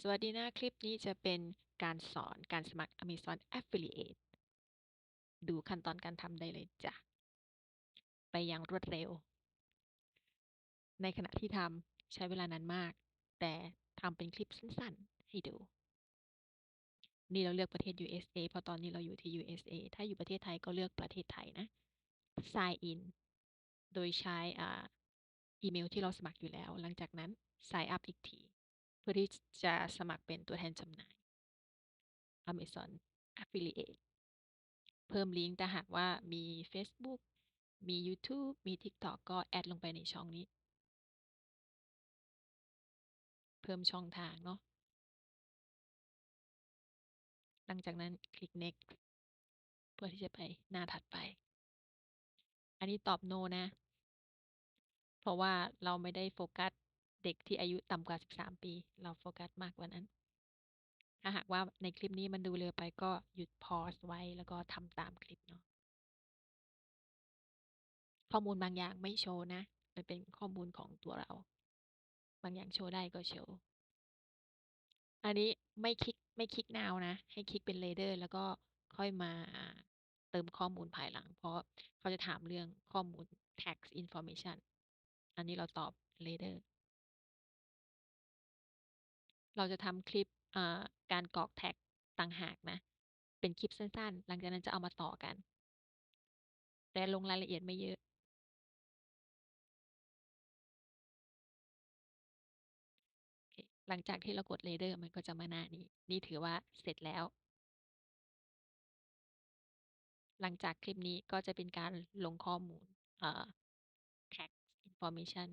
สวัสดีนะคลิปนี้จะเป็นการสอนการสมัคร Amazon Affiliate ดูขั้นตอนการทำได้เลยจ้ะ ไปอย่างรวดเร็ว ในขณะที่ทำใช้เวลานานมาก แต่ทำเป็นคลิปสั้นๆ ให้ดู นี่เราเลือกประเทศ USA เพราะตอนนี้เราอยู่ที่ USA ถ้าอยู่ประเทศไทยก็เลือกประเทศไทยนะ sign in โดยใช้อ่าอีเมลที่เราสมัครอยู่แล้ว หลังจากนั้น sign up อีกที เพื่อที่จะสมัครเป็นตัวแทนจำหน่าย Amazon Affiliate เพิ่มลิงก์ถ้าหากว่ามี Facebook มี YouTube มี TikTok ก็แอดลงไปในช่องนี้ เพิ่มช่องทางเนาะหลังจากนั้นคลิก next เพื่อที่จะไปหน้าถัดไป อันนี้ตอบ no นะ เพราะว่าเราไม่ได้โฟกัส เด็กที่อายุต่ำกว่า 13 ปี เราโฟกัสมากกว่านั้น ถ้าหากว่าในคลิปนี้มันดูเร็วไปก็หยุดพอสไว้แล้วก็ทำตามคลิปเนาะข้อมูลบางอย่างไม่โชว์นะ มันเป็นข้อมูลของตัวเรา บางอย่างโชว์ได้ก็โชว์ อันนี้ไม่คลิกไม่คลิก now นะ ให้คลิกเป็น later แล้วก็ค่อยมาเติมข้อมูลภายหลัง เพราะเขาจะถามเรื่องข้อมูล tax information อันนี้เราตอบ later เราจะทำคลิปการกรอกแท็กต่างหากนะ เป็นคลิปสั้นๆ หลังจากนั้นจะเอามาต่อกัน แต่ลงรายละเอียดไม่เยอะ หลังจากที่เรากด later มันก็จะมาหน้านี้ นี่ถือว่าเสร็จแล้ว หลังจากคลิปนี้ก็จะเป็นการลงข้อมูลเอ่อ tax information